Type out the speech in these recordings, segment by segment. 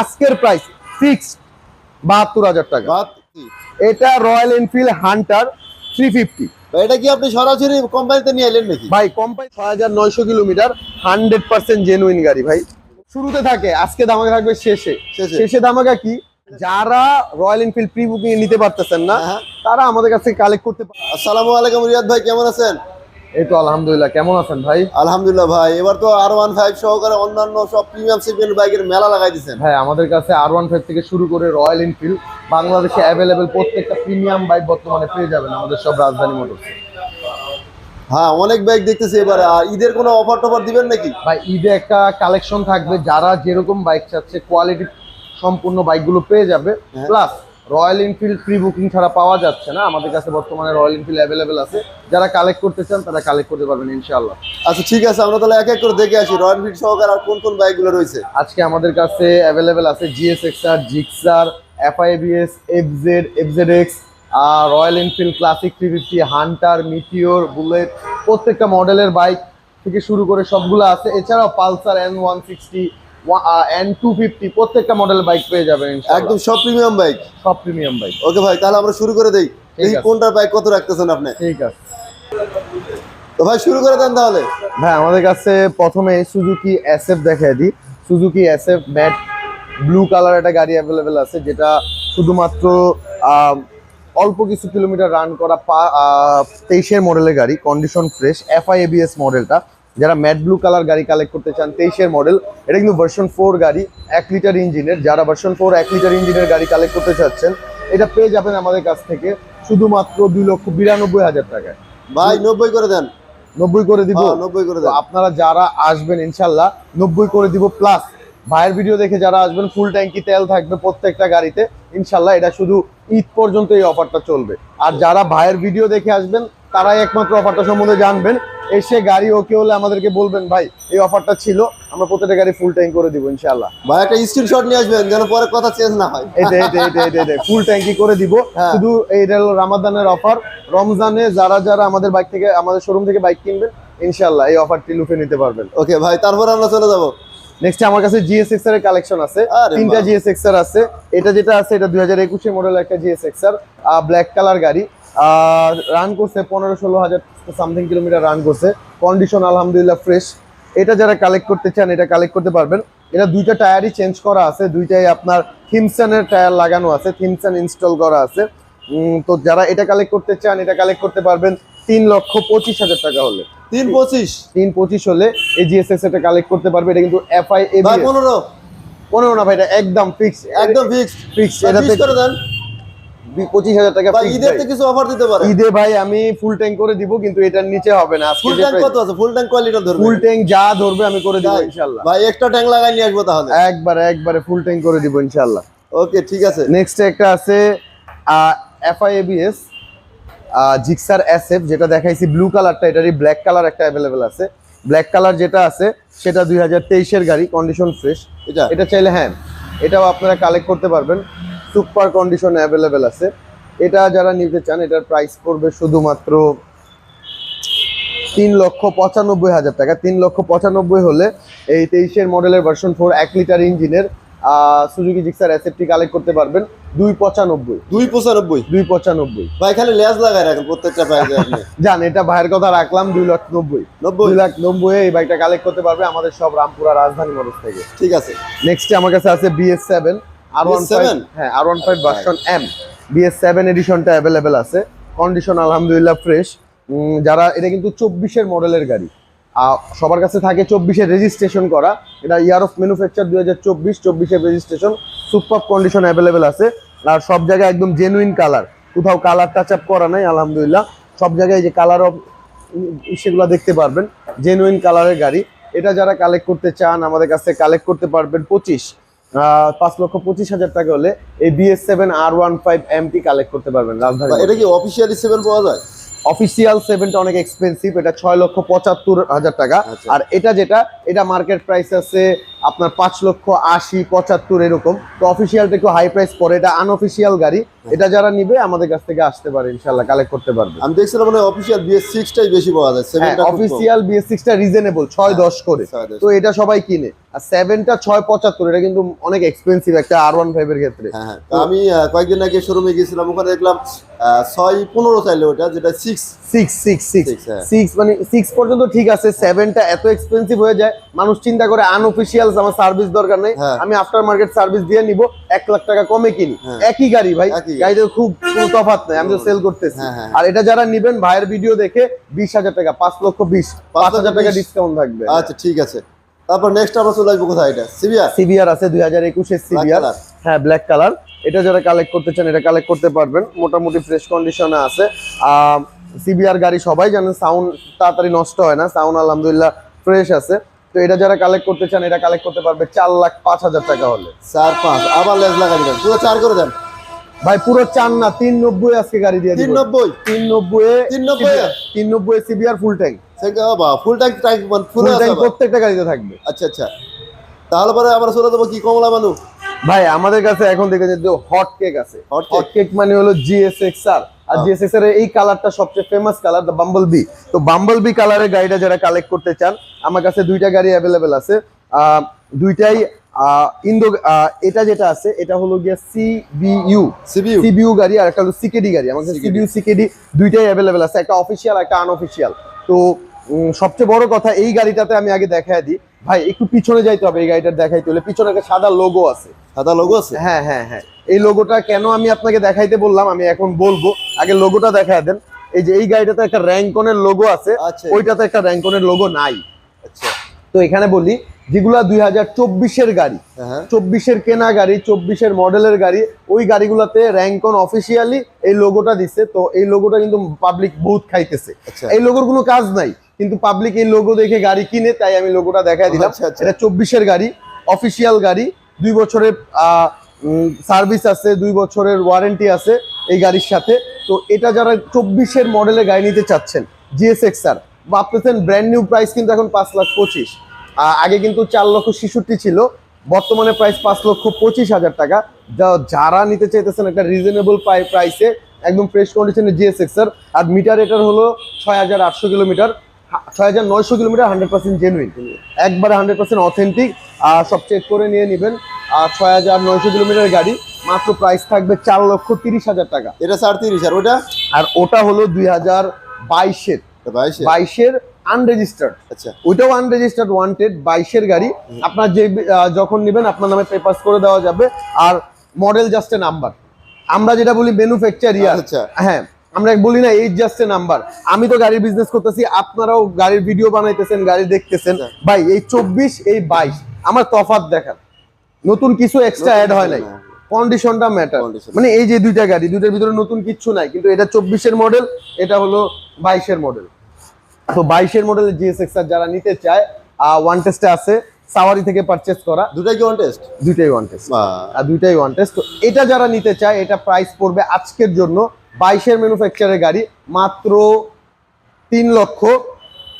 আজকের price fixed বাহাত্তর হাজার টাকা। এটা Royal Enfield Hunter three fifty এটা কি আপনি সরাসরি কোম্পানিতে নিয়ে এলেন নাকি? ভাই কোম্পানি ছয় হাজার নয়শো কিলোমিটার হান্ড্রেড পার্সেন্ট জেনুইন গাড়ি ভাই। শুরুতে থাকে আজকে ধামাকা থাকবে শেষে। শেষে। ধামাকা কি? যারা রয়্যাল এনফিল্ড প্রি বুকিং নিতে পারতেছেন না হ্যাঁ। তারা আমাদের কাছে কালেক্ট করতে পারে আসসালামু আলাইকুম রিয়াদ ভাই কেমন আছেন? এই তো আলহামদুলিল্লাহ কেমন আছেন ভাই? আলহামদুলিল্লাহ ভাই এবার তো আর ওয়ান ফাইভ সহকারে অন্যান্য সব প্রিমিয়াম সেগমেন্ট বাইকের মেলা লাগাই দিচ্ছেন হ্যাঁ আমাদের কাছে আর ওয়ান ফাইভ থেকে শুরু করে রয়্যাল এনফিল্ড বাংলাদেশে অ্যাভেলেবেল প্রত্যেকটা প্রিমিয়াম বাইক বর্তমানে পেয়ে যাবেন আমাদের সব রাজধানী মোটরস হ্যাঁ অনেক বাইক দেখতেছি এবারে। আর ঈদের কোনো অফার টফার দিবেন নাকি? ভাই ঈদে একটা কালেকশন থাকবে যারা যেরকম বাইক চাচ্ছে কোয়ালিটি সম্পূর্ণ বাইকগুলো পেয়ে যাবে। হ্যাঁ। Plus Royal Enfield pre booking ছাড়া পাওয়া যাচ্ছে না। আমাদের কাছে বর্তমানে রয়্যাল এনফিল্ড অ্যাভেলেবেল আছে। যারা কালেক্ট করতে চান তারা কালেক্ট করতে পারবেন ইনশাআল্লাহ। আচ্ছা ঠিক আছে আমরা তাহলে এক এক করে দেখে আসি। রয়্যাল ফিল্ড সহকারে আর কোন কোন বাইকগুলো রয়েছে? আজকে আমাদের কাছে অ্যাভেলেবেল আছে GS XR Gixxer FIBS FZ FZ X আর Royal Enfield Classic three fifty Hunter Meteor Bullet প্রত্যেকটা মডেলের বাইক থেকে শুরু করে সবগুলো আছে। এছাড়াও Pulsar N one sixty N two fifty প্রত্যেকটা মডেলের বাইক পেয়ে যাবেন একদম সব প্রিমিয়াম বাইক সব প্রিমিয়াম বাইক ওকে ভাই তাহলে আমরা শুরু করে দেই। এই কোনটার বাইক কত রাখতেছেন আপনি? ঠিক আছে। তো ভাই শুরু করে দেন তাহলে। ভাই আমাদের কাছে প্রথমে সুজুকি এসএফ দেখাই দিই। Suzuki SF matte blue colour একটা গাড়ি অ্যাভেলেবেল আছে যেটা শুধুমাত্র অল্প কিছু কিলোমিটার রান করা পা তেইশের মডেলের গাড়ি কন্ডিশন ফ্রেশ এফআই এবিএস মডেলটা যারা ম্যাট ব্লু কালার গাড়ি কালেক্ট করতে চান তেইশের মডেল এটা কিন্তু ভার্সন ফোর গাড়ি এক লিটার ইঞ্জিনের যারা ভার্সন ফোর এক লিটার ইঞ্জিনের গাড়ি কালেক্ট করতে চাচ্ছেন এটা পেয়ে যাবেন আমাদের কাছ থেকে শুধুমাত্র দুই লক্ষ বিরানব্বই হাজার টাকায়। ভাই নব্বই করে দেন। নব্বই করে দিব। হ্যাঁ, নব্বই করে দেব দেন আপনারা যারা আসবেন ইনশাল্লাহ নব্বই করে দিব প্লাস ভাইয়ের ভিডিও দেখে যারা আসবেন ফুল ট্যাঙ্কি তেল থাকবে প্রত্যেকটা গাড়িতে ইনশাল্লাহ এটা শুধু ঈদ পর্যন্ত এই অফারটা চলবে। আর যারা ভাইয়ের ভিডিও দেখে আসবেন তারাই একমাত্র অফারটা সম্বন্ধে জানবেন। এসে গাড়ি ওকে হলে আমাদেরকে বলবেন ভাই এই অফারটা ছিল আমরা প্রত্যেকটা গাড়ি ফুল ট্যাঙ্ক করে দিব ইনশাল্লাহ। ভাই একটা স্ক্রিনশট নিয়ে আসবেন যেন পরে কথা চেঞ্জ না হয়। এটা এটা এটা এটা এটা ফুল ট্যাঙ্কি করে দিব। হ্যাঁ। শুধু হলো রামাদানের অফার রমজানে যারা যারা আমাদের বাইক থেকে আমাদের শোরুম থেকে বাইক কিনবেন ইনশাল্লাহ এই অফারটি লুফে নিতে পারবেন। ওকে ভাই তারপর আমরা চলে যাব। নেক্সট আমার কাছে জিএসএক্স এর কালেকশন আছে। তিনটা। জিএসএক্স এর আছে। এটা যেটা আছে এটা দুই হাজার একুশের মডেল একটা জিএসএক্স এর ব্ল্যাক কালার গাড়ি। রান করছে পনেরো ষোলো হাজার সামথিং কিলোমিটার রান করছে। কন্ডিশন আলহামদুলিল্লাহ ফ্রেশ এটা যারা কালেক্ট করতে চান এটা কালেক্ট করতে পারবেন। এটা দুইটা টায়ারই চেঞ্জ করা আছে। দুইটাই আপনার থিমসনের টায়ার লাগানো আছে। থিমসন ইনস্টল করা আছে। তো যারা এটা কালেক্ট করতে চান এটা কালেক্ট করতে পারবেন তিন লক্ষ পঁচিশ হাজার টাকা হলে। তিন পঁচিশ। তিন পঁচিশ হলে এই জিএসএস এটা কালেক্ট করতে পারবে এটা কিন্তু এফআই ভাই পনেরো। পনেরো না ভাই এটা একদম ফিক্স একদম ফিক্স করে দেন। পঁচিশ হাজার টাকা ঈদের। তো কিছু অফার দিতে পারে। ঈদে ভাই আমি ফুল ট্যাঙ্ক করে দিব কিন্তু এটার নিচে হবে না। ফুল ট্যাঙ্ক কত আছে? ফুল ট্যাঙ্ক কোয়ালিটি ধরবে? ফুল ট্যাঙ্ক যা ধরবে আমি করে দিব? ইনশাল্লাহ ভাই একটা ট্যাঙ্ক লাগাই নিয়ে আসব তাহলে। একবারে একবারে ফুল ট্যাঙ্ক করে দিব ইনশাল্লাহ ওকে ঠিক আছে। নেক্সট একটা আছে এফআইএবিএস জিক্সার এসএফ যেটা দেখাইছি ব্লু কালারটা এটারই ব্ল্যাক কালার একটা অ্যাভেলেবেল আছে। ব্ল্যাক কালার যেটা আছে সেটা দুই হাজার তেইশের গাড়ি কন্ডিশন ফ্রেশ এটা? এটা চাইলে হ্যাঁ এটাও আপনারা কালেক্ট করতে পারবেন। সুপার কন্ডিশন অ্যাভেলেবেল আছে। এটা যারা নিতে চান এটার প্রাইস পড়বে শুধুমাত্র তিন লক্ষ পঁচানব্বই হাজার টাকা। তিন লক্ষ পঁচানব্বই হলে এই তেইশের মডেলের ভার্সন ফোর এক লিটার ইঞ্জিনের সুজুকি জিক্সার অ্যাসেপটি কালেক্ট করতে পারবেন। দুই পঁচানব্বই। দুই পঁচানব্বই? দুই পঁচানব্বই। ভাই খালি লেজ লাগাই রাখেন প্রত্যেকটা জান এটা ভাইয়ের কথা রাখলাম দুই লাখ নব্বই। দুই লাখ নব্বই এই বাইকটা কালেক্ট করতে পারবে আমাদের সব রামপুরা রাজধানী মোটর থেকে। ঠিক আছে। নেক্সট আমার কাছে আছে BS seven R one BS7? হ্যাঁ R one five version M BS seven edition available আছে। কন্ডিশন আলহামদুলিল্লাহ ফ্রেশ যারা এটা কিন্তু চব্বিশের মডেলের গাড়ি। সবার কাছে থাকে চব্বিশের রেজিস্ট্রেশন করা। এটা ইয়ার অফ ম্যানুফ্যাকচার দুই হাজার চব্বিশ চব্বিশের রেজিস্ট্রেশন সুপার কন্ডিশন অ্যাভেলেবেল আছে। আর সব জায়গায় একদম জেনুইন কালার কোথাও কালার টাচ আপ করা নাই আলহামদুলিল্লাহ। সব জায়গায় যে কালার অফ সেগুলো দেখতে পারবেন। জেনুইন কালারের গাড়ি। এটা যারা কালেক্ট করতে চান আমাদের কাছে কালেক্ট করতে পারবেন পঁচিশ। পাঁচ লক্ষ পঁচিশ হাজার টাকা হলে এই BS seven R one five MT collect করতে পারবেন। রাজধানী এটা কি অফিসিয়ালি সেভেন পাওয়া যায়? অফিসিয়াল সেভেনটা অনেক এক্সপেন্সিভ এটা ছয় লক্ষ পঁচাত্তর হাজার টাকা। আচ্ছা। আর এটা যেটা এটা মার্কেট প্রাইস আছে আপনার পাঁচ লক্ষ আশি পঁচাত্তর এরকম। তো অফিসিয়ালটা একটু হাই প্রাইস পরে এটা আনঅফিসিয়াল গাড়ি। এটা যারা নিবে আমাদের কাছ থেকে আসতে পারে ইনশাল্লাহ কালেক্ট করতে পারবে। আমি দেখছিলাম মানে অফিসিয়াল বিএস সিক্সটাই বেশি পাওয়া যায় অফিসিয়াল বিএস সিক্সটা রিজনেবল ছয় দশ করে। তো এটা সবাই কিনে। আর সেভেনটা ছয় পঁচাত্তর এটা কিন্তু অনেক এক্সপেন্সিভ একটা আর ওয়ান ফাইভ এর ক্ষেত্রে হ্যাঁ হ্যাঁ তো আমি কয়েকদিন আগে শোরুমে গেছিলাম ওখানে দেখলাম ছয় পনেরো চাইলে ওটা যেটা সিক্স সিক্স সিক্স সিক্স হ্যাঁ। সিক্স মানে সিক্স পর্যন্ত ঠিক আছে সেভেনটা এত এক্সপেন্সিভ হয়ে যায় মানুষ চিন্তা করে আনঅফিসিয়াল আমার সার্ভিস দরকার নেই হ্যাঁ। আমি আফটার মার্কেট সার্ভিস দিয়ে নিব এক লাখ টাকা কমে কিনি। একই গাড়ি ভাই। গাড়িতে খুব তফাৎ নাই আমি তো সেল করতেছি। আর এটা যারা নিবেন ভাইয়ের ভিডিও দেখে বিশ হাজার টাকা পাঁচ লক্ষ বিশ পাঁচ হাজার টাকা 20,000 ডিসকাউন্ট থাকবে আচ্ছা ঠিক আছে তারপর নেক্সট আমরা চলে আসব কোথায় এটা? সিবিআর সিবিআর আছে দুই হাজার একুশের সিবিআর। হ্যাঁ ব্ল্যাক কালার এটা যারা কালেক্ট করতে চান এটা কালেক্ট করতে পারবেন। মোটামুটি ফ্রেশ কন্ডিশনে আছে। সিবিআর গাড়ি সবাই জানেন সাউন্ড তাড়াতাড়ি নষ্ট হয় না সাউন্ড আলহামদুলিল্লাহ ফ্রেশ আছে। তো এটা যারা কালেক্ট করতে চান এটা কালেক্ট করতে পারবে চার লাখ পাঁচ হাজার টাকা হলে। চার পাঁচ। আবার লেজ লাগাই দিবেন। পুরো চার করে দেন। ভাই পুরো চান না তিন নব্বই আজকে গাড়ি দিয়ে তিন নব্বই? তিন নব্বই তিন নব্বই? তিন নব্বই CBR full tank full tank tank full full tank প্রত্যেকটা গাড়িতে থাকবে। আচ্ছা আচ্ছা। তাহলে পরে আমরা চলে কি কমলা ভাই আমাদের কাছে এখন যে হট কেক আছে? হট কেক মানে হলো জিএসএক্স আর। আর হ্যাঁ। জিএসএক্স এর এই কালারটা সবচেয়ে famous colour the bumble bee তো বাম্বল বি কালারের গাড়িটা যারা কালেক্ট করতে চান আমার কাছে দুইটা গাড়ি অ্যাভেলেবেল আছে। দুইটাই ইন্দো এটা যেটা আছে এটা হলো গিয়া সিবিইউ সিবিউ সিবিইউ গাড়ি আর একটা হলো সিকেডি গাড়ি। আমার কাছে সিবিইউ সিকেডি দুইটাই অ্যাভেলেবেল আছে একটা অফিসিয়াল একটা আনঅফিসিয়াল তো সবচেয়ে বড় কথা এই গাড়িটাতে আমি আগে দেখায় দিই। ভাই একটু পিছনে যাইতে হবে এই গাড়িটার দেখাইতে হলে। পিছনে একটা সাদা লোগো আছে। সাদা লোগো আছে? হ্যাঁ হ্যাঁ হ্যাঁ। এই লোগোটা কেন আমি আপনাকে দেখাইতে বললাম আমি এখন বলব। আগে লোগোটা দেখায় দেন। এই যে এই গাড়িটাতে একটা র্যাঙ্কনের লোগো আছে। আচ্ছা। ওইটাতে একটা র্যাঙ্কনের লোগো নাই। আচ্ছা। তো এখানে বলি যেগুলা দুই হাজার চব্বিশের গাড়ি হ্যাঁ চব্বিশের কেনা গাড়ি চব্বিশের মডেলের গাড়ি ওই গাড়িগুলোতে র্যাঙ্কন অফিসিয়ালি এই লোগোটা দিচ্ছে তো এই লোগোটা কিন্তু পাবলিক বহুত খাইতেছে। আচ্ছা। এই লোগোর কোনো কাজ নাই। কিন্তু পাবলিক এই লোগো দেখে গাড়ি কিনে তাই আমি লোগোটা দেখাই দিলাম। আচ্ছা, আচ্ছা। এটা চব্বিশের গাড়ি অফিসিয়াল গাড়ি। দুই বছরের সার্ভিস আছে দুই বছরের ওয়ারেন্টি আছে এই গাড়ির সাথে। তো এটা যারা চব্বিশের মডেলের গাড়ি নিতে চাচ্ছেন জিএসএক্স আর ভাবতেছেন ব্র্যান্ড নিউ প্রাইস কিন্তু এখন পাঁচ লাখ পঁচিশ। আগে কিন্তু চার লক্ষ ছেষট্টি ছিল বর্তমানে প্রাইস পাঁচ লক্ষ পঁচিশ হাজার টাকা। যা- যারা নিতে চাইতেছেন একটা রিজনেবল প্রাইসে একদম ফ্রেশ কন্ডিশনের জিএসএক্স আর আর মিটার এটার হলো ছয় হাজার আটশো কিলোমিটার ছয় হাজার নয়শো কিলোমিটার হান্ড্রেড পার্সেন্ট জেনুইন একবারে হান্ড্রেড পার্সেন্ট অথেন্টিক আর সব চেক করে নিয়ে নেবেন আর ছয় হাজার নয়শো কিলোমিটার গাড়ি। মাত্র প্রাইস থাকবে চার লক্ষ তিরিশ হাজার টাকা। এটা সাড়ে তিরিশ আর ওটা? আর ওটা হলো দুই হাজার বাইশের। বাইশের? আনরেজিস্টার্ড আচ্ছা। ওইটাও আনরেজিস্টার্ড ওয়ান্টেড বাইশের গাড়ি। আপনার যে যখন নেবেন আপনার নামে পেপার্স করে দেওয়া যাবে। আর মডেল জাস্ট এ নাম্বার আমরা যেটা বলি ম্যানুফ্যাকচার ইয়ার আচ্ছা। হ্যাঁ। আমরা বলি না এইট জাস্ট এ নাম্বার আমি তো গাড়ির বিজনেস করতেছি আপনারাও গাড়ির ভিডিও বানাইতেছেন গাড়ি দেখতেছেন। আচ্ছা। ভাই এই চব্বিশ এই বাইশ আমার তফাৎ দেখান। নতুন কিছু এক্সট্রা অ্যাড হয় নাই। কন্ডিশনটা ম্যাটার. মানে এই যে দুইটা গাড়ি দুইটার ভিতরে নতুন কিচ্ছু নাই কিন্তু এটা চব্বিশের মডেল এটা হলো বাইশের মডেল তো বাইশের মডেলের জিএসএক্স আর যারা নিতে চায় ওয়ান টেস্টে আছে সাওয়ারি থেকে পারচেস করা। দুটাই কি ওয়ান টেস্ট দুইটাই ওয়ান টেস্ট আর দুইটাই ওয়ান টেস্ট তো এটা যারা নিতে চায় এটা প্রাইস পড়বে আজকের জন্য বাইশের ম্যানুফ্যাকচারের গাড়ি মাত্র তিন লক্ষ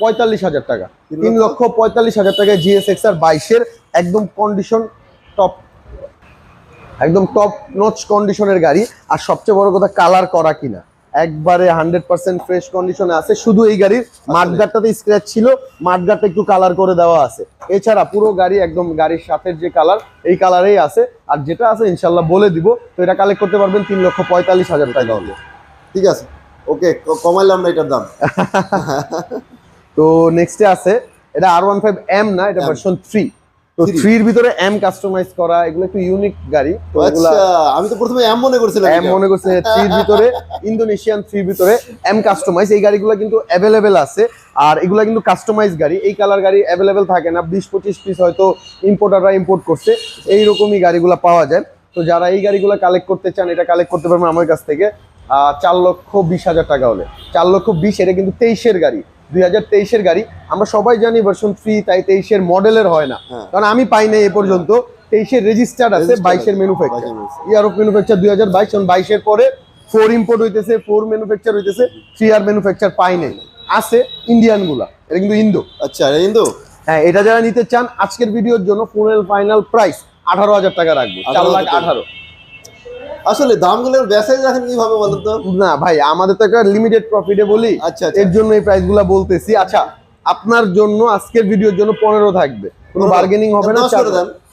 পঁয়তাল্লিশ হাজার টাকা। তিন লক্ষ? পঁয়তাল্লিশ হাজার টাকায় জিএসএক্স আর বাইশের একদম কন্ডিশন টপ একদম টপ নচ কন্ডিশনের গাড়ি। আর সবচেয়ে বড় কথা কালার করা কিনা? একবারে হান্ড্রেড পার্সেন্ট ফ্রেশ কন্ডিশনে আছে। শুধু এই গাড়ির মাঠগাটটাতে স্ক্র্যাচ ছিল মাঠগাটটা একটু কালার করে দেওয়া আছে। এছাড়া পুরো গাড়ি একদম গাড়ির সাথে যে কালার এই কালারেই আছে। আর যেটা আছে ইনশাল্লাহ বলে দিব। তো এটা কালেক্ট করতে পারবেন তিন লক্ষ পঁয়তাল্লিশ হাজার টাকা। হলে ঠিক আছে। ওকে কমাইলাম না এটার দাম। তো নেক্সটে আছে। এটা আর ওয়ান ফাইভ এম না এটা ভার্সন থ্রি তো। থ্রির ভিতরে এম কাস্টমাইজ করা এগুলো একটু ইউনিক গাড়ি তো আচ্ছা আমি তো প্রথমে এম মনে করছিলাম এম মনে করছে থ্রির ভিতরে ইন্দোনেশিয়ান থ্রির ভিতরে এম কাস্টমাইজ এই গাড়িগুলো কিন্তু অ্যাভেলেবেল আছে। আর এগুলো কিন্তু কাস্টমাইজ গাড়ি এই কালার গাড়ি অ্যাভেলেবেল থাকে না বিশ পঁচিশ পিস হয়তো ইম্পোর্টাররা ইম্পোর্ট করছে এইরকমই গাড়িগুলো পাওয়া যায়। তো যারা এই গাড়িগুলো কালেক্ট করতে চান এটা কালেক্ট করতে পারবেন আমার কাছ থেকে। আহ, চার লক্ষ বিশ হাজার টাকা হলে। চার লক্ষ বিশ এটা কিন্তু তেইশের গাড়ি। দুই হাজার তেইশের গাড়ি। আমরা সবাই জানি ভার্সন থ্রি তাই তেইশের মডেলের হয় না। হ্যাঁ। কারণ আমি পাই নাই এ পর্যন্ত। তেইশের রেজিস্টার্ড আছে বাইশের ম্যানুফ্যাকচার ইয়ার অফ ম্যানুফ্যাকচার দুই হাজার বাইশ বাইশের পরে ফোর ইম্পোর্ট হইতেছে ফোর ম্যানুফ্যাকচার হইতেছে থ্রি আর ম্যানুফ্যাকচার পাই নাই। আছে ইন্ডিয়ানগুলা এটা কিন্তু ইন্দো আচ্ছা কিন্তু হ্যাঁ এটা যারা নিতে চান আজকের ভিডিওর জন্য ফুলের ফাইনাল প্রাইস আঠারো হাজার টাকা রাখব চার লাখ আঠারো। আসলে দামগুলোর বেসাই রাখেন কীভাবে বলেন তো? না ভাই আমাদের তো একটা লিমিটেড প্রফিটে বলি। আচ্ছা আচ্ছা এর জন্য এই প্রাইসগুলা বলতেছি। আচ্ছা আপনার জন্য আজকের ভিডিওর জন্য পনেরো থাকবে। কোনো বার্গেনিং হবে না।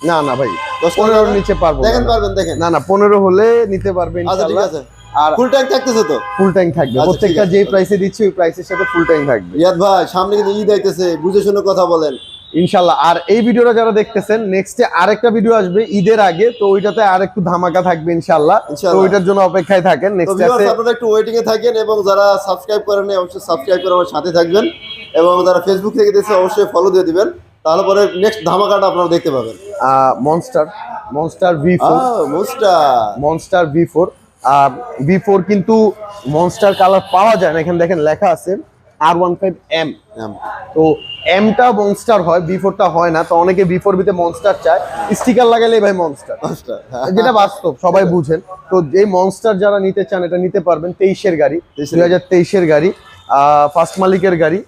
না না ভাই পনেরোর নিচে পারব দেখেন না। পারবেন দেখেন। না না পনেরো হলে নিতে পারবে আচ্ছা ঠিক আছে। আর ফুল ট্যাঙ্ক থাকতেছে তো? ফুল ট্যাঙ্ক থাকবে। আচ্ছা, প্রত্যেকটা যে প্রাইসে দিচ্ছি ওই প্রাইসের সাথে ফুল ট্যাঙ্ক থাকবে। রিয়াদ ভাই সামনে কিন্তু ঈদ আইতেছে বুঝে শুনে কথা বলেন। ইনশাল্লাহ। আর এই ভিডিওটা যারা দেখতেছেন নেক্সটে আরেকটা ভিডিও আসবে ঈদের আগে তো ওইটাতে আর একটু ধামাকা থাকবে ইনশাল্লাহ। তো ওইটার জন্য অপেক্ষায় থাকেন। নেক্সট আপনারা একটু ওয়েটিং এ থাকেন এবং যারা সাবস্ক্রাইব করেন অবশ্যই সাবস্ক্রাইব করে আমার সাথে থাকবেন এবং যারা ফেসবুক থেকে দেখছে অবশ্যই ফলো দিয়ে দিবেন। তাহলে পরে নেক্সট ধামাকাটা আপনারা দেখতে পাবেন। Monster monster V four মোস্টা monster V four V four কিন্তু মনস্টার কালার পাওয়া যায় না। এখানে দেখেন লেখা আছে। আর ওয়ান ফাইভ এম তো এমটা মনস্টার হয় বি ফোরটা হয় না তো অনেকে বি ফোর বিতে মনস্টার চায়। স্টিকার লাগালে ভাই মনস্টার যেটা বাস্তব সবাই বুঝেন। তো এই মনস্টার যারা নিতে চান এটা নিতে পারবেন তেইশের গাড়ি 23 দুই হাজার তেইশের গাড়ি ফার্স্ট মালিকের গাড়ি।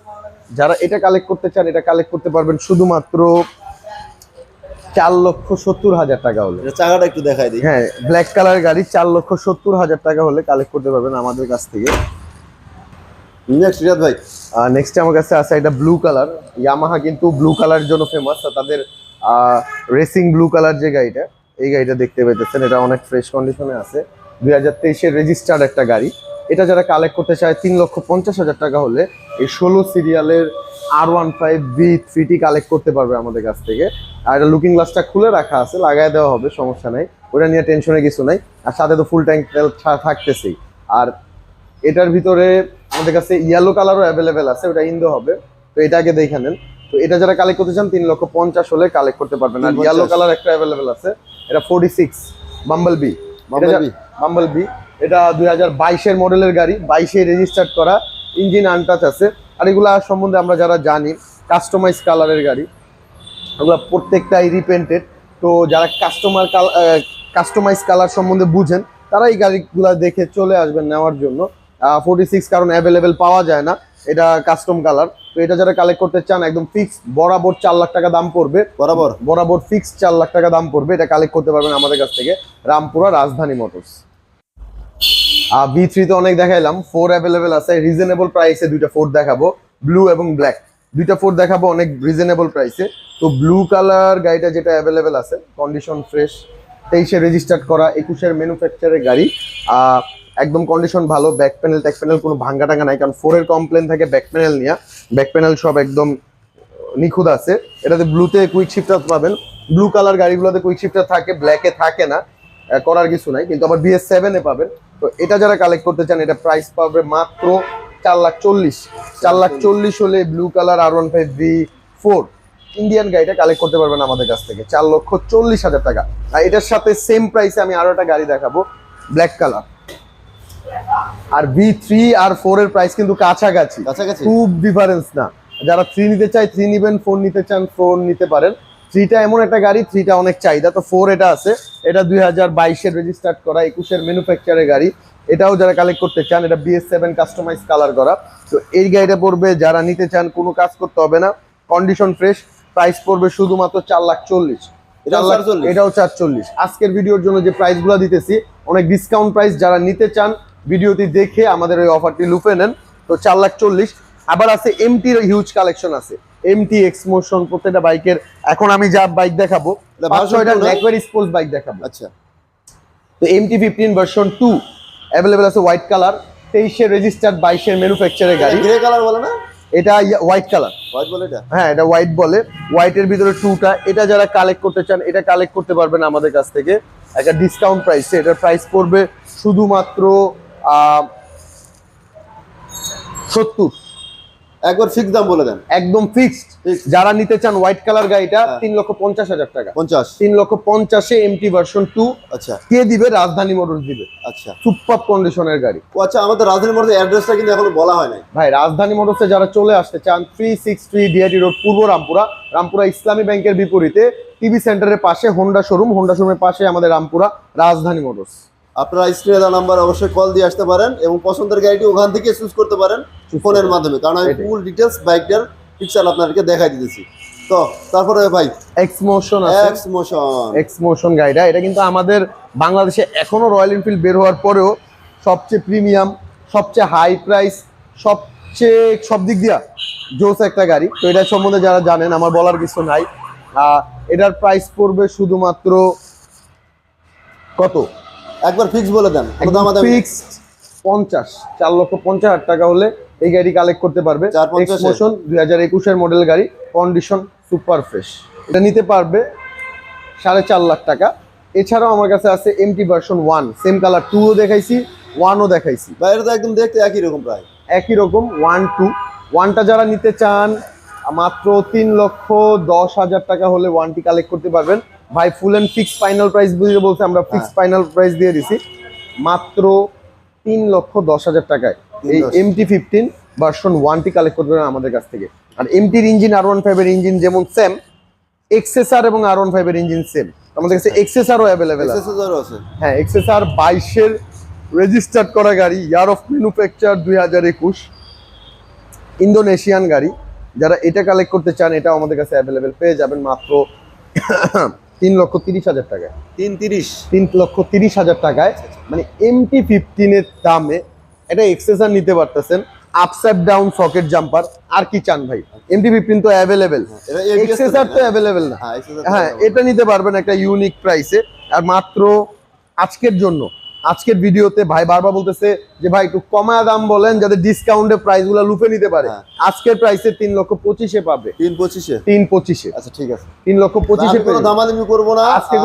যারা এটা কালেক্ট করতে চান এটা কালেক্ট করতে পারবেন শুধুমাত্র চার লক্ষ সত্তর হাজার টাকা হলে। চাকাটা একটু দেখাই দিই। হ্যাঁ ব্ল্যাক কালার গাড়ি চার লক্ষ সত্তর হাজার টাকা হলে কালেক্ট করতে পারবেন আমাদের কাছ থেকে। নেক্সট রিয়াদ ভাই নেক্সট আমার কাছে আছে এটা ব্লু কালার ইয়ামাহা কিন্তু ব্লু কালার জন্য ফেমাস তাদের রেসিং ব্লু কালার যে গাড়িটা, এই গাড়িটা দেখতে পেতেছেন। এটা অনেক ফ্রেশ কন্ডিশনে আছে। দুই হাজার তেইশের রেজিস্টার্ড একটা গাড়ি। এটা যারা কালেক্ট করতে চায়, তিন লক্ষ পঞ্চাশ হাজার টাকা হলে এই ষোলো সিরিয়ালের আর ওয়ান ফাইভ বি থ্রিটি কালেক্ট করতে পারবে আমাদের কাছ থেকে। আর এটা লুকিং গ্লাসটা খুলে রাখা আছে লাগাই দেওয়া হবে, সমস্যা নাই। ওটা নিয়ে টেনশনে কিছু নাই। আর সাথে তো ফুল ট্যাঙ্ক তেল থাকতেছেই। আর এটার ভিতরে আমাদের কাছে ইয়েলো কালারও অ্যাভেলেবেল আছে ওটা ইন্দো হবে। তো এটাকে দেখে নেন। তো এটা যারা কালেক্ট করতে চান তিন লক্ষ পঞ্চাশ হলে কালেক্ট করতে পারবেন। আর ইয়েলো কালার একটা অ্যাভেলেবেল আছে এটা forty six bumble bee? Bumble bee এটা দুই হাজার বাইশের মডেলের গাড়ি বাইশে রেজিস্টার্ড করা ইঞ্জিন আনটাচ আছে। আর এগুলা সম্বন্ধে আমরা যারা জানি কাস্টমাইজ কালারের গাড়ি এগুলো প্রত্যেকটাই রিপেন্টেড তো যারা কাস্টমার কাস্টমাইজ কালার সম্বন্ধে বুঝেন তারা এই গাড়িগুলো দেখে চলে আসবেন নেওয়ার জন্য। ফোর্টি সিক্স কারণ অ্যাভেলেবেল পাওয়া যায় না। এটা কাস্টম কালার তো এটা যারা কালেক্ট করতে চান একদম ফিক্স বরাবর চার লাখ টাকা দাম পড়বে। বরাবর? বরাবর ফিক্স চার লাখ টাকা দাম পড়বে। এটা কালেক্ট করতে পারবেন আমাদের কাছ থেকে রামপুরা রাজধানী মোটরস আর বি থ্রিতে অনেক দেখাইলাম। ফোর অ্যাভেলেবেল আছে। রিজনেবল প্রাইসে দুইটা ফোর দেখাবো। ব্লু এবং ব্ল্যাক দুইটা ফোর দেখাবো অনেক রিজনেবল প্রাইসে তো ব্লু কালার গাড়িটা যেটা অ্যাভেলেবেল আছে কন্ডিশন ফ্রেশ তেইশে রেজিস্টার্ড করা একুশের ম্যানুফ্যাকচারের গাড়ি। একদম কন্ডিশন ভালো ব্যাক প্যানেল ট্যাক প্যানেল কোনো ভাঙ্গা টাঙ্গা নাই, কারণ ফোরের কমপ্লেন থাকে ব্যাক প্যানেল নিয়ে। ব্যাক প্যানেল সব একদম নিখুঁত আছে। এটাতে ব্লুতে কুইক শিফটার পাবেন। ব্লু কালার গাড়িগুলোতে কুইক শিফটার থাকে ব্ল্যাকে থাকে না করার কিছু নাই। কিন্তু আবার বিএস সেভেনে পাবেন। তো এটা যারা কালেক্ট করতে চান, এটা প্রাইস পাবে মাত্র চার লাখ চল্লিশ। চার লাখ চল্লিশ হলে blue colour R one five V four Indian গাড়িটা কালেক্ট করতে পারবেন আমাদের কাছ থেকে। চার লক্ষ চল্লিশ হাজার টাকা। আর এটার সাথে সেম প্রাইসে আমি আরও একটা গাড়ি দেখাবো black colour R V three আর ফোর এর প্রাইস কিন্তু কাছাকাছি। কাছাকাছি? খুব ডিফারেন্স না। যারা থ্রি নিতে চায় থ্রি নিবেন ফোর নিতে চান ফোর নিতে পারেন। থ্রিটা এমন একটা গাড়ি থ্রিটা অনেক চাহিদা। তো ফোর এটা আছে। এটা দুই হাজার বাইশের রেজিস্টার্ড করা একুশের ম্যানুফ্যাকচারের গাড়ি। এটাও যারা কালেক্ট করতে চান এটা বিএস সেভেন কাস্টমাইজ কালার করা। তো এই গাড়িটা পড়বে যারা নিতে চান কোনো কাজ করতে হবে না। কন্ডিশন ফ্রেশ প্রাইস পড়বে শুধুমাত্র চার লাখ চল্লিশ। এটাও চার লাখ- 440? এটাও চার চল্লিশ। আজকের ভিডিওর জন্য যে প্রাইসগুলো দিতেছি অনেক ডিসকাউন্ট প্রাইস যারা নিতে চান ভিডিওটি দেখে আমাদের ওই অফারটি লুফে নেন। তো চার লাখ চল্লিশ। আবার আছে এমটির হিউজ কালেকশন আছে। এমটি এক্সমোশন প্রত্যেকটা বাইকের। এখন আমি যা বাইক দেখাবো স্পোর্টস বাইক দেখাবো। আচ্ছা। তো MT fifteen version two available আছে হোয়াইট কালার তেইশের রেজিস্টার্ড বাইশের ম্যানুফ্যাকচারের গাড়ি। গ্রে কালার বলে না? এটা হোয়াইট কালার হোয়াইট বলে এটা? হ্যাঁ এটা হোয়াইট বলে। হোয়াইটের ভিতরে টুটা এটা যারা কালেক্ট করতে চান এটা কালেক্ট করতে পারবেন আমাদের কাছ থেকে। একটা ডিসকাউন্ট প্রাইসে এটার প্রাইস পড়বে শুধুমাত্র সত্তর। একবার ফিক্স দাম বলে দেন। একদম ফিক্সড যারা নিতে চান হোয়াইট কালার গাড়িটা হ্যাঁ। তিন লক্ষ পঞ্চাশ হাজার টাকা। পঞ্চাশ। তিন লক্ষ পঞ্চাশে এমটি ভার্সন টু আচ্ছা। কে দিবে? রাজধানী মোটরস দিবে। আচ্ছা। সুপার কন্ডিশনের গাড়ি। ও আচ্ছা আমাদের রাজধানীর মধ্যে অ্যাড্রেসটা কিন্তু এখনও বলা হয় নাই। ভাই রাজধানী মোটরসে যারা চলে আসতে চান three six three DIT road পূর্ব রামপুরা। রামপুরা ইসলামী ব্যাংকের বিপরীতে টিভি সেন্টারের পাশে হোন্ডা শোরুম হোন্ডা শোরুমের পাশে আমাদের রামপুরা রাজধানী মোটরস আপনারা স্ক্রিনে দেওয়া নাম্বার অবশ্যই কল দিয়ে আসতে পারেন এবং পছন্দের গাড়িটি ওখান থেকে চুজ করতে পারেন ফোনের মাধ্যমে। কারণ আমি। ফুল ডিটেলস বাইকটার পিকচার আপনাদেরকে দেখাই দিতেছি। তো তারপরে ভাই? এক্স মোশন আছে। এক্স মোশন এক্স মোশন গাড়িটা। এটা কিন্তু আমাদের বাংলাদেশে এখনও রয়্যাল এনফিল্ড বের হওয়ার পরেও সবচেয়ে প্রিমিয়াম সবচেয়ে হাই প্রাইস সবচেয়ে সব দিক দিয়া জোস একটা গাড়ি। তো এটা সম্বন্ধে যারা জানেন আমার বলার কিছু নাই। এটার প্রাইস পড়বে শুধুমাত্র কত? একবার ফিক্স বলে দেন ফিক্সড পঞ্চাশ চার লক্ষ পঞ্চাশ হাজার টাকা হলে এই গাড়ি কালেক্ট করতে পারবে? মোশন দুই হাজার একুশের মডেল গাড়ি কন্ডিশন সুপার ফ্রেশ এটা নিতে পারবে সাড়ে চার লাখ টাকা। এছাড়াও আমার কাছে আছে MT version one same colour টুও দেখাইছি ওয়ানও দেখাইছি। বাইরে তো একদম দেখতে একই রকম প্রায়। একই রকম ওয়ান টু ওয়ানটা যারা নিতে চান মাত্র তিন লক্ষ দশ হাজার টাকা হলে ওয়ানটি কালেক্ট করতে পারবেন। ভাই full and fix final price বুঝে বলছে আমরা ফিক্স ফাইনাল প্রাইস দিয়ে দিছি। মাত্র তিন লক্ষ দশ হাজার টাকায়। এই দশ। এমটি ফিফটিন ভার্সন ওয়ানটি কালেক্ট করতে পারবেন আমাদের কাছ থেকে। আর এমটির ইঞ্জিন আর ওয়ান ফাইভের ইঞ্জিন যেমন সেম এক্সএসআর এবং আর ওয়ান ফাইভের ইঞ্জিন সেম আমাদের কাছে এক্সএসআরও অ্যাভেলেবেল আছে। আছে। হ্যাঁ এক্সএসআর বাইশের রেজিস্টার্ড করা গাড়ি ইয়ার অফ ম্যানুফ্যাকচার দুই হাজার একুশ। ইন্দোনেশিয়ান গাড়ি। যারা এটা কালেক্ট করতে চান এটা আমাদের কাছে অ্যাভেলেবেল পেয়ে যাবেন মাত্র তিন লক্ষ তিরিশ হাজার টাকায়। তিন তিরিশ? তিন লক্ষ তিরিশ হাজার টাকায়। মানে এমটি ফিফটিনের দামে এটা এক্সেসার নিতে পারতেছেন আপসাইড ডাউন সকেট জাম্পার আর কি চান ভাই? এমটি ফিফটিন তো অ্যাভেলেবেল এক্সেসার তো অ্যাভেলেবেল না। হ্যাঁ হ্যাঁ এটা নিতে পারবেন একটা ইউনিক প্রাইসে আর মাত্র আজকের জন্য। আজকের ভিডিওতে ভাই বারবার বলতেছে যে ভাই একটু কমা দাম বলেন যাতে ডিসকাউন্টে প্রাইসগুলো লুফে নিতে পারে। হ্যাঁ। আজকের প্রাইসে তিন লক্ষ পঁচিশে পাবে। তিন পঁচিশে? তিন পঁচিশে। আচ্ছা ঠিক আছে। তিন লক্ষ পঁচিশে দামাদামি করব না। আজকে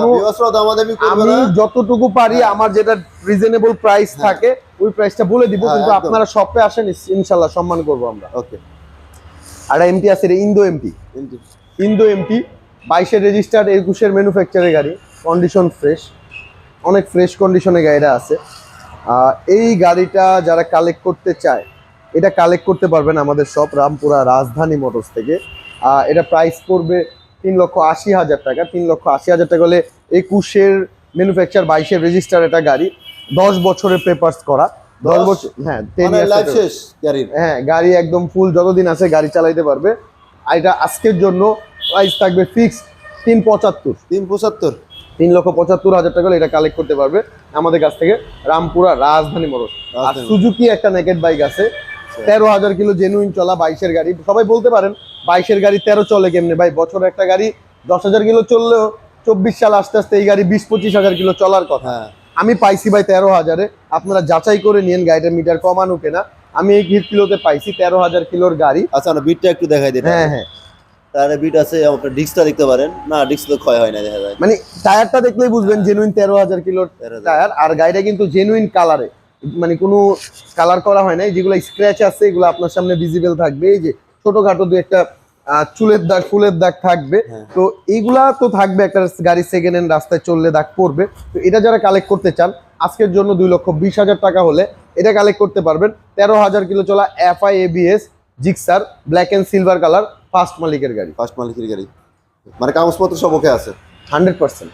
দামাদামি আমি যতটুকু পারি আমার যেটা রিজনেবল প্রাইস থাকে ওই প্রাইসটা বলে দিব। হ্যাঁ, কিন্তু আপনারা শপে আসেন ইনশাল্লাহ সম্মান করব আমরা। ওকে। আর এমটি আছে এটা ইন্দো এমটি ইন্দো এমটি বাইশের রেজিস্টার্ড একুশের ম্যানুফ্যাকচারের গাড়ি কন্ডিশন ফ্রেশ অনেক ফ্রেশ কন্ডিশনে গাড়িটা আছে। এই গাড়িটা যারা কালেক্ট করতে চায় এটা কালেক্ট করতে পারবেন আমাদের সব রামপুরা রাজধানী মোটরস থেকে। এটা প্রাইস পড়বে তিন লক্ষ আশি হাজার টাকা। তিন লক্ষ আশি হাজার টাকা হলে একুশের ম্যানুফ্যাকচার বাইশের রেজিস্টার এটা গাড়ি। দশ বছরের পেপার্স করা। দশ? বছর হ্যাঁ 10 মানে হ্যাঁ গাড়ি একদম ফুল যতদিন আছে গাড়ি চালাইতে পারবে। আর এটা আজকের জন্য প্রাইস থাকবে ফিক্সড তিন পঁচাত্তর। তিন পঁচাত্তর? তিন লক্ষ পঁচাত্তর হাজার টাকা এটা কালেক্ট করতে পারবে আমাদের কাছ থেকে রামপুরা রাজধানী মোটর আর সুজুকি একটা নেকেট বাইক আছে। তেরো হাজার কিলো জেনুইন চলা বাইশের গাড়ি। সবাই বলতে পারেন বাইশের গাড়ি তেরো চলে কেমনে? ভাই বছরে একটা গাড়ি দশ হাজার কিলো চললেও চব্বিশ সাল আস্তে আস্তে এই গাড়ি বিশ পঁচিশ হাজার কিলো চলার কথা। হ্যাঁ। আমি পাইছি ভাই তেরো হাজারে। আপনারা যাচাই করে নিয়েন গাড়িটার মিটার কমানো কেনা। আমি এই গির কিলোতে পাইছি তেরো হাজার কিলোর গাড়ি। আচ্ছা বিটটা একটু দেখাই দিন হ্যাঁ হ্যাঁ। তার বিট আছে আপনার ডিস্কটা দেখতে পারেন। না ডিস্ক তো ক্ষয় হয় না দেখা যায়। মানে টায়ারটা দেখলেই বুঝবেন জেনুইন তেরো হাজার কিলোর টায়ার আর গাড়িটা কিন্তু জেনুইন কালারে মানে কোনো কালার করা হয় নাই যেগুলো স্ক্র্যাচ আছে এগুলো আপনার সামনে ভিজিবল থাকবে। এই যে ছোটখাটো দু একটা চুলের দাগ ফুলের দাগ থাকবে। হ্যাঁ। তো এইগুলা তো থাকবে একটা গাড়ি সেকেন্ড হ্যান্ড রাস্তায় চললে দাগ পড়বে। তো এটা যারা কালেক্ট করতে চান আজকের জন্য দুই লক্ষ বিশ হাজার টাকা হলে এটা কালেক্ট করতে পারবেন। তেরো হাজার কিলো চলা FI ABS Gixxer black and silver colour first মালিকের গাড়ি। ফার্স্ট মালিকের গাড়ি। মানে কাগজপত্র সব ওকে আছে? Hundred percent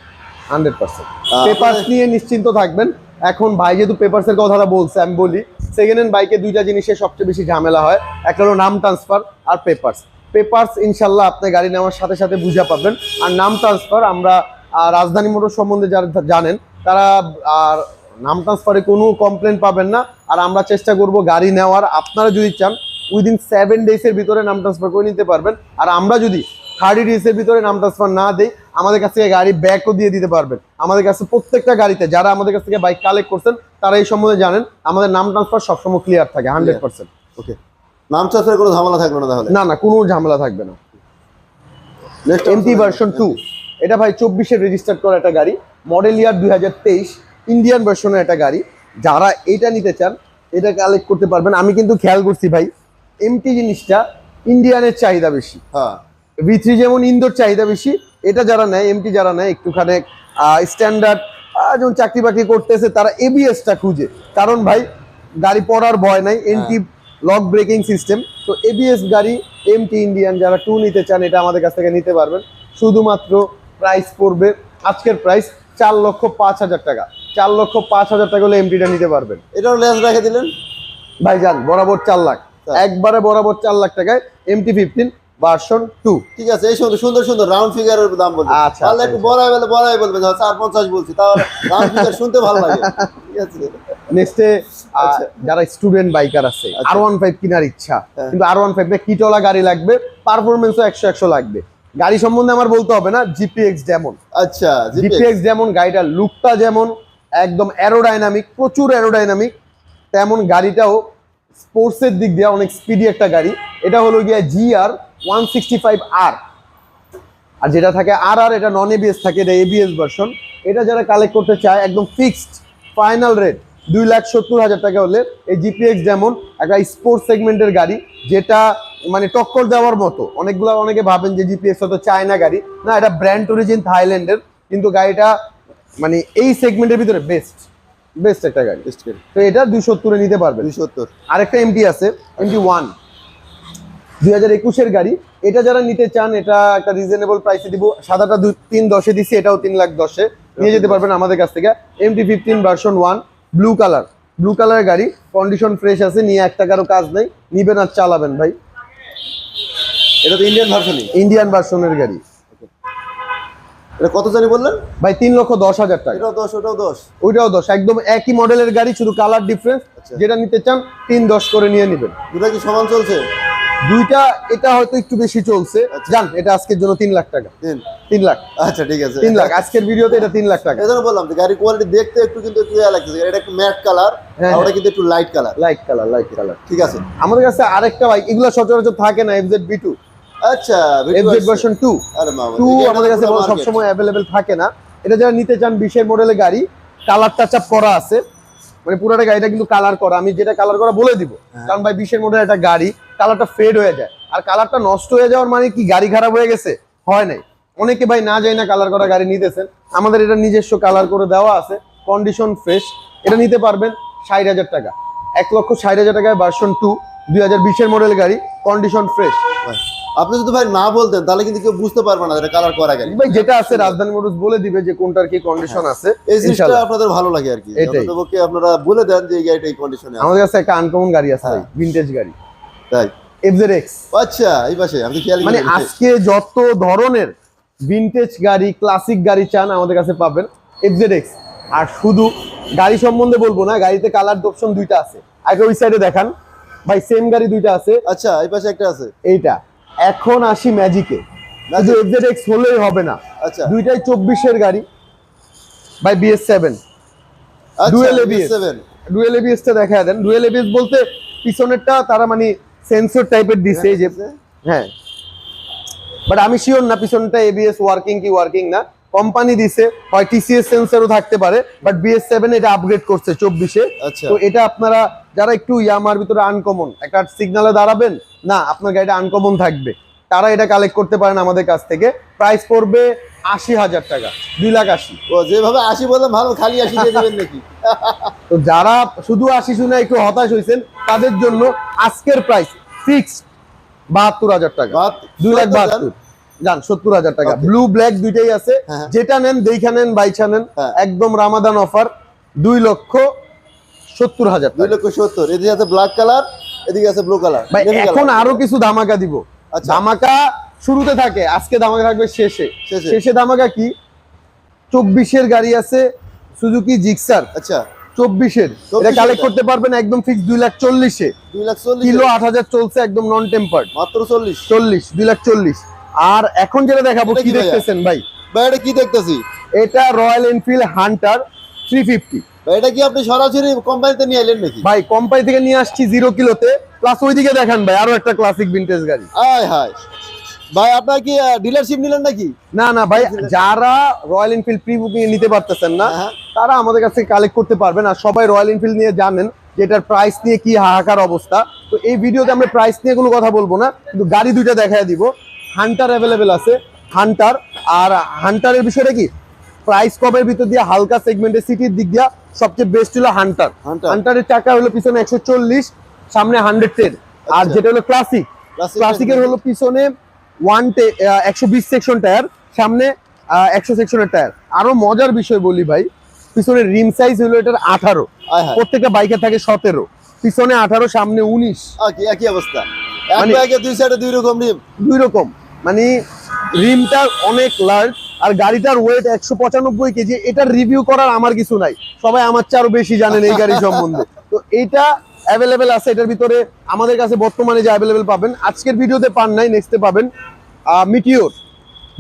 hundred percent. Papers নিয়ে নিশ্চিন্ত থাকবেন। এখন ভাই যেহেতু পেপার্সের কথাটা বলছে আমি বলি সেকেন্ড হ্যান্ড বাইকে দুইটা জিনিসের সবচেয়ে বেশি ঝামেলা হয়। একটা হলো নাম ট্রান্সফার আর পেপার্স পেপার্স ইনশাল্লাহ আপনি গাড়ি নেওয়ার সাথে সাথে বুঝা পাবেন। আর নাম ট্রান্সফার আমরা রাজধানী মোটর সম্বন্ধে যারা জানেন তারা আর নাম ট্রান্সফারে কোনো কমপ্লেন পাবেন না। আর আমরা চেষ্টা করব গাড়ি নেওয়ার। আপনারা যদি চান উইদিন সেভেন ডেজের ভিতরে নাম ট্রান্সফার করে নিতে পারবেন। আর আমরা যদি থার্টি ডেজের ভিতরে নাম ট্রান্সফার না দেই আমাদের কাছ থেকে গাড়ি ব্যাকও দিয়ে দিতে পারবেন। আমাদের কাছে প্রত্যেকটা গাড়িতে যারা আমাদের কাছ থেকে বাইক কালেক্ট করছেন তারা এই সম্বন্ধে জানেন আমাদের নাম ট্রান্সফার সবসময় ক্লিয়ার থাকে হান্ড্রেড পার্সেন্ট ওকে নাম চাষের কোনো ঝামেলা থাকবে না তাহলে? না না কোনো ঝামেলা থাকবে না। এমটি ভার্সন টু এটা ভাই চব্বিশের রেজিস্টার করা একটা গাড়ি মডেল ইয়ার দুই হাজার তেইশ ইন্ডিয়ান ভার্সনের একটা গাড়ি। যারা এটা নিতে চান এটা কালেক্ট করতে পারবেন। আমি কিন্তু খেয়াল করছি ভাই এমটি জিনিসটা ইন্ডিয়ানের চাহিদা বেশি। হ্যাঁ। ভি থ্রি যেমন ইন্দোর চাহিদা বেশি এটা যারা নেয় এমটি যারা নেয় একটুখানি স্ট্যান্ডার্ড যেমন চাকরি বাকরি করতেছে তারা এবিএসটা খুঁজে। কারণ ভাই গাড়ি পড়ার ভয় নাই এনটি লক ব্রেকিং সিস্টেম তো এবিএস গাড়ি এমটি ইন্ডিয়ান যারা টু নিতে চান এটা আমাদের কাছ থেকে নিতে পারবেন। শুধুমাত্র প্রাইস পড়বে আজকের প্রাইস চার লক্ষ পাঁচ হাজার টাকা। চার লক্ষ পাঁচ হাজার টাকা হলে এমটিটা নিতে পারবেন। এটাও লেস রেখে দিলেন? ভাই যান বরাবর চার লাখ। একবারে বরাবর চার লাখ টাকায় এমটি ফিফটিন ভার্সন টু ঠিক আছে এই সুন্দর সুন্দর সুন্দর রাউন্ড ফিগারের দাম বলবেন আচ্ছা, তাহলে একটু বড়াই বলে বড়াই বলবেন ধর চার পঞ্চাশ বলছি তাহলে রাউন্ড ফিগার শুনতে ভালো লাগে। ঠিক আছে। নেক্সটে আচ্ছা। যারা স্টুডেন্ট বাইকার আছে আচ্ছা। আর ওয়ান ফাইভ কেনার ইচ্ছা হ্যাঁ। কিন্তু আর ওয়ান ফাইভ কিটলা গাড়ি লাগবে পারফরমেন্সও একশো একশো লাগবে। গাড়ি সম্বন্ধে আমার বলতে হবে না জিপিএক্স যেমন। আচ্ছা জিপিএক্স জিপিএক্স যেমন গাড়িটার লুকটা যেমন একদম অ্যারোডাইনামিক প্রচুর অ্যারোডাইনামিক তেমন গাড়িটাও স্পোর্টসের দিক দিয়ে অনেক স্পিডি একটা গাড়ি। এটা হলো গিয়া G R one sixty five R আর যেটা থাকে আর আর এটা নন এবিএস থাকে, এটা এবিএস ভার্সন এটা যারা কালেক্ট করতে চায়, একদম ফিক্সড ফাইনাল রেট দুই লাখ সত্তর হাজার টাকা হলে এই জিপিএক্স যেমন একটা স্পোর্টস সেগমেন্টের গাড়ি, যেটা মানে টক্কর দেওয়ার মতো। অনেকগুলো অনেকে ভাবেন যে জিপিএক্স হয়তো চায়না গাড়ি। না, এটা ব্র্যান্ড অরিজিন থাইল্যান্ডের, কিন্তু গাড়িটা মানে এই সেগমেন্টের ভিতরে বেস্ট বেস্ট একটা গাড়ি। তো এটা দুই সত্তরে নিতে পারবেন। দুই সত্তর আরেকটা এমটি আছে এমটি ওয়ান দুই হাজার একুশের গাড়ি। এটা যারা নিতে চান এটা একটা রিজনেবল প্রাইসে দিব। সাদাটা দুই তিন দশে দিছি এটাও তিন লাখ দশে। নিয়ে যেতে পারবেন আমাদের কাছ থেকে। MT fifteen version one blue colour blue কালারের গাড়ি কন্ডিশন ফ্রেশ আছে নিয়ে এক টাকারও কাজ নেই। নিবেন আর চালাবেন ভাই। এটা তো ইন্ডিয়ান ভার্সনই ইন্ডিয়ান ভার্সনের গাড়ি। এটা কত জানি বললেন? ভাই তিন লক্ষ দশ হাজার টাকা। এটাও দশ ওটাও দশ। ওইটাও দশ। একদম একই মডেলের গাড়ি শুধু কালার ডিফারেন্স আচ্ছা। যেটা নিতে চান তিন দশ করে নিয়ে নেবেন। দুটা কি সমান চলছে? দুইটা এটা হয়তো একটু বেশি চলছে। আচ্ছা। জান এটা আজকের জন্য তিন লাখ টাকা। তিন। লাখ। আচ্ছা ঠিক আছে। তিন লাখ। আজকের ভিডিওতে এটা তিন লাখ টাকা। এই জন্য বললাম যে গাড়ির কোয়ালিটি দেখতে একটু কিন্তু একটু ইয়া লাগতেছে। এটা একটু ম্যাট কালার হ্যাঁ, ওটা কিন্তু একটু light colour light colour light colour ঠিক আছে। আমাদের কাছে আরেকটা বাইক এগুলো সচরাচর থাকে না এফজেড বি টু আচ্ছা এফজেড ভার্সন টু আরে মামা টু আমাদের কাছে থাকে না। এটা যারা নিতে চান মডেলের গাড়ি কালার টাচআপ করা আছে। মানে পুরাটা গাড়িটা কিন্তু কালার করা। আমি যেটা কালার করা বলে দিব। হ্যাঁ। কারণ ভাই একটা গাড়ি কালারটা ফেড হয়ে যায়। আর কালারটা নষ্ট হয়ে যাওয়ার মানে কি? গাড়ি খারাপ হয়ে গেছে? হয় নাই। অনেকে ভাই না যায় না কালার করা গাড়ি নিতেছেন। আমাদের এটা নিজস্ব কালার করে দেওয়া আছে। কন্ডিশন ফ্রেশ এটা নিতে পারবেন ষাট হাজার টাকা। এক লক্ষ ষাট হাজার টাকায় ভার্সন টু দুই হাজার বিশের মডেল গাড়ি কন্ডিশন ফ্রেশ আপনি যদি ভাই না বলতেন তাহলে কিন্তু কেউ বুঝতে পারবে না এটা কালার করা গাড়ি। ভাই যেটা আছে রাজধানী মোটরস বলে দিবে যে কোনটার কি কন্ডিশন আছে। এই জিনিসটা আপনাদের ভালো লাগে আর কি। এটাই। আপনারা বলে দেন যে এই গাড়িটা এই কন্ডিশনে আছে। আমাদের কাছে একটা আনকমন গাড়ি আছে ভাই হ্যাঁ। ভিনটেজ গাড়ি। তাই? এফজেড এক্স আচ্ছা এই পাশে আপনি খেয়াল মানে আজকে যত ধরনের ভিনটেজ গাড়ি ক্লাসিক গাড়ি চান আমাদের কাছে পাবেন এফজেড এক্স আর শুধু গাড়ি সম্বন্ধে বলব না গাড়িতে কালার অপশন দুইটা আছে। আগে ওই সাইডে দেখান। ভাই সেম গাড়ি দুইটা আছে। আচ্ছা এই পাশে একটা আছে। এইটা। এখন আসি ম্যাজিকে শুধু এফজেড এক্স হলেই হবে না। আচ্ছা। দুইটাই চব্বিশের গাড়ি। ভাই BS seven ABS seven dual এবিএসটা দেখা দেন। ডুয়েল এবিএস বলতে পিছনেরটা তারা মানে সেন্সর টাইপের দিছে যে হ্যাঁ। বাট আমি শিওর না পিছনটা এবিএস ওয়ার্কিং কি ওয়ার্কিং না। কোম্পানি দিছে হয় টিসিএস সেন্সরও থাকতে পারে বাট বিএস সেভেন এটা আপগ্রেড করছে চব্বিশে। আচ্ছা। তো এটা আপনারা যারা একটু ইয়ামার ভিতরে আনকমন একটা সিগনালে দাঁড়াবেন না আপনার গাড়িটা আনকমন থাকবে। তারা এটা কালেক্ট করতে পারেন আমাদের কাছ থেকে। প্রাইস পড়বে আশি হাজার টাকা দুই লাখ আশি। ও যেভাবে আশি বললাম ভালো খালি আসি দিয়ে দেবেন নাকি? তো যারা শুধু আশি শুনে একটু হতাশ হয়েছেন তাদের জন্য আজকের প্রাইস ফিক্সড বাহাত্তর হাজার টাকা। দুই লাখ বাহাত্তর। যান সত্তর হাজার টাকা। ব্লু ব্ল্যাক দুইটাই আছে। হ্যাঁ, হ্যাঁ। যেটা নেন দেখা নেন বাইছা নেন হ্যাঁ। একদম রামাদান অফার দুই লক্ষ সত্তর হাজার দুই লক্ষ সত্তর। এদিকে আছে ব্ল্যাক কালার এদিকে আছে ব্লু কালার এখন আরও কিছু ধামাকা দিব। আচ্ছা। ধামাকা শুরুতে থাকে আজকে ধামাকা থাকবে শেষে। শেষে। শেষে ধামাকা কি? চব্বিশের গাড়ি আছে সুজুকি জিক্সার আচ্ছা। চব্বিশের। এটা কালেক্ট করতে পারবেন একদম ফিক্স দুই লাখ চল্লিশে। দুই লাখ চল্লিশ। কিলো আট হাজার চলছে একদম নন টেম্পার্ড মাত্র চল্লিশ। চল্লিশ দুই লাখ চল্লিশ। আর এখন যেটা দেখাবো কি দেখতেছেন ভাই? ভাই এটা কি দেখতেছি? এটা Royal Enfield Hunter three fifty ভাই এটা কি আপনি সরাসরি কোম্পানিতে নিয়ে এলেন নাকি? ভাই কোম্পানি থেকে নিয়ে আসছি জিরো কিলোতে প্লাস ওইদিকে দেখান ভাই আরও একটা ক্লাসিক ভিন্টেজ গাড়ি। আয় হায়। ভাই আপনার কি ডিলারশিপ নিলেন নাকি? না না ভাই যারা রয়্যাল এনফিল্ড প্রি বুকিং নিতে পারতেছেন না হ্যাঁ। তারা আমাদের কাছে কালেক্ট করতে পারবেন। আর সবাই রয়্যাল এনফিল্ড নিয়ে জানেন যে এটার প্রাইস নিয়ে কি হাহাকার অবস্থা। তো এই ভিডিওতে আমরা প্রাইস নিয়ে কোনো কথা বলব না কিন্তু গাড়ি দুইটা দেখায় দিব। হান্টার অ্যাভেলেবেল আছে হান্টার। আর হান্টারের বিষয়টা কি? প্রাইস কমের ভিতর দিয়ে হালকা সেগমেন্টের সিটির দিক দিয়ে সবচেয়ে বেস্ট হলো হান্টার। হান্টারের চাকা হলো পিছনে একশো চল্লিশ সামনে হান্ড্রেড টেন আর আচ্ছা। যেটা হলো ক্লাসিক ক্লাসিকের হলো পিছনে ওয়ান একশো বিশ সেকশন টায়ার সামনে একশো সেকশনের টায়ার আরও মজার বিষয় বলি ভাই পিছনে রিম সাইজ হলো এটার আঠারো। প্রত্যেকটা বাইকে থাকে সতেরো। পিছনে আঠারো সামনে উনিশ। একই অবস্থা। মানে দুই সাইডে দুই রকম রিম দুই রকম। মানে রিমটা অনেক লার্জ আর গাড়িটার ওয়েট একশো পঁচানব্বই কেজি। এটার রিভিউ করার আমার কিছু নাই। সবাই আমার চেয়ে বেশি জানেন এই গাড়ি সম্বন্ধে। তো এইটা অ্যাভেলেবেল আছে এটার ভিতরে আমাদের কাছে বর্তমানে যে অ্যাভেলেবেল পাবেন। আজকের ভিডিওতে পান নাই নেক্সটে পাবেন। Meteor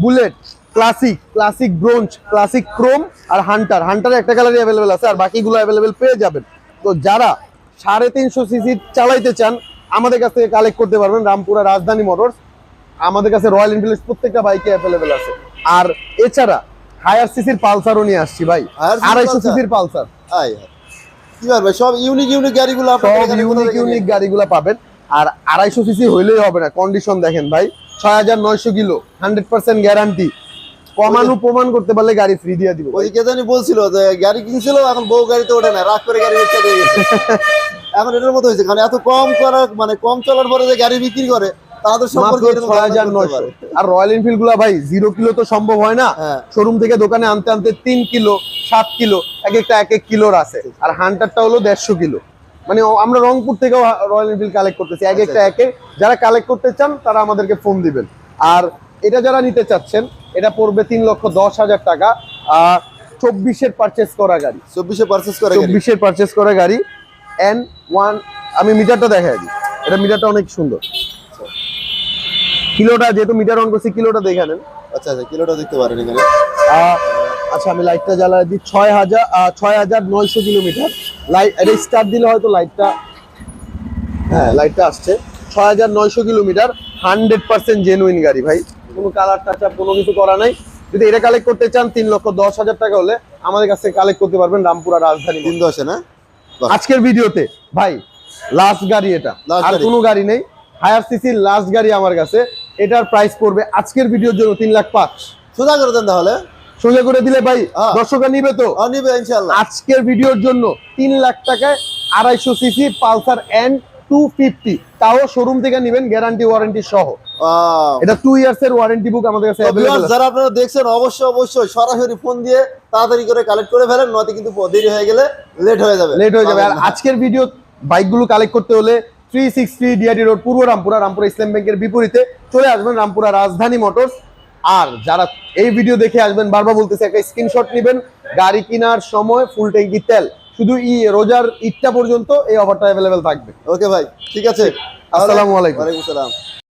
Bullet Classic Classic bronze Classic chrome আর হান্টার হান্টার একটা কালারই অ্যাভেলেবেল আছে আর বাকিগুলো অ্যাভেলেবেল পেয়ে যাবেন। তো যারা সাড়ে তিনশো সিসি চালাইতে চান আমাদের কাছ থেকে কালেক্ট করতে পারবেন রামপুরা রাজধানী মোটরস। আমাদের কাছে রয়্যাল এনফিল্ড প্রত্যেকটা বাইকে অ্যাভেলেবেল আছে। আর এছাড়া হায়ার সিসির পালসারও নিয়ে আসছি ভাই। আড়াইশো? সিসির পালসার। সব ইউনিক ইউনিক গাড়িগুলো আপনাদের সব ইউনিক গাড়িগুলো পাবেন। আর আড়াইশো সিসি হইলেই হবে না কন্ডিশন দেখেন ভাই। ছয় হাজার নয়শো কিলো হান্ড্রেড পার্সেন্ট গ্যারান্টি কমানো প্রমাণ করতে পারলে গাড়ি ফ্রি দিয়ে দিব। ওই কে জানি বলছিল যে গাড়ি কিনছিল এখন বউ গাড়িতে ওঠে না রাগ করে গাড়ি বেচতে দিয়ে গেছে। এখন এটার মতো হয়েছে কারণ এত কম করার মানে কম চলার পরে যে গাড়ি বিক্রি করে। আর রয়্যাল এনফিল্ডগুলা ভাই জিরো কিলো তো সম্ভব হয় না। হ্যাঁ। শোরুম থেকে দোকানে আনতে আনতে তিন কিলো সাত কিলো এক একটা এক এক কিলোর আছে। আর হান্টারটা হলো দেড়শো কিলো মানে আমরা রংপুর থেকেও রয়্যাল এনফিল্ড কালেক্ট করতেছি এক একটা একে। যারা কালেক্ট করতে চান তারা আমাদেরকে ফোন দিবেন। আর এটা যারা নিতে চাচ্ছেন এটা পড়বে তিন লক্ষ দশ হাজার টাকা আর চব্বিশের পারচেস করা গাড়ি। চব্বিশে পার্চেস করে। চব্বিশের পারচেস করা গাড়ি এন ওয়ান আমি মিটারটা দেখাই দিই। এটা মিটারটা অনেক সুন্দর। কিলোটা যেহেতু মিটার অন করছি কিলোটা দেখে নেন। আচ্ছা আচ্ছা কিলোটা দেখতে পারেন এখানে। আচ্ছা আমি লাইটটা জ্বালা দিই। ছয় হাজার ছয় হাজার নয়শো কিলোমিটার। লাইট এটা স্টার্ট দিলে হয়তো লাইটটা হ্যাঁ লাইটটা আসছে। ছয় হাজার নয়শো কিলোমিটার হান্ড্রেড পার্সেন্ট জেনুইন গাড়ি ভাই। কোনো কালার টাচ কোনো কিছু করা নাই। যদি এটা কালেক্ট করতে চান তিন লক্ষ দশ হাজার টাকা হলে আমাদের কাছে কালেক্ট করতে পারবেন রামপুরা রাজধানী তিন দশে না? আজকের ভিডিওতে ভাই লাস্ট গাড়ি এটা। আর কোনো গাড়ি নেই। হায়ার সিসির লাস্ট গাড়ি আমার কাছে। এটার প্রাইস পড়বে আজকের ভিডিওর জন্য তিন লাখ পাঁচ। সোজা করে দেন তাহলে। সোজা করে দিলে ভাই। দর্শকরা নিবে তো? নিবে ইনশাল্লাহ আজকের ভিডিওর জন্য তিন লাখ টাকায় আড়াইশো CC Pulsar N two fifty তাও শোরুম থেকে নিবেন গ্যারান্টি ওয়ারেন্টি সহ. এটা টু ইয়ার্স এর ওয়ারেন্টি বুক আমাদের কাছে আছে। যারা আপনারা দেখছেন অবশ্যই অবশ্যই সরাসরি ফোন দিয়ে তাড়াতাড়ি করে কালেক্ট করে ফেলেন নয়তো কিন্তু দেরি হয়ে গেলে লেট হয়ে যাবে। লেট হয়ে যাবে। আর আজকের ভিডিও বাইকগুলো কালেক্ট করতে হলে three six three DRD road পূর্ব রামপুরা রামপুরা ইসলাম ব্যাংকের বিপরীতে চলে আসবেন রামপুরা রাজধানী মোটরস আর যারা এই ভিডিও দেখে আসবেন বারবার বলতেছে একটা স্ক্রিনশট নেবেন। গাড়ি কেনার সময় ফুল ট্যাঙ্কি তেল। শুধু ই রোজার ঈদটা পর্যন্ত এই অফারটা অ্যাভেলেবেল থাকবে। ওকে ভাই ঠিক আছে। আসসালামু আলাইকুম। ওয়ালাইকুম আসসালাম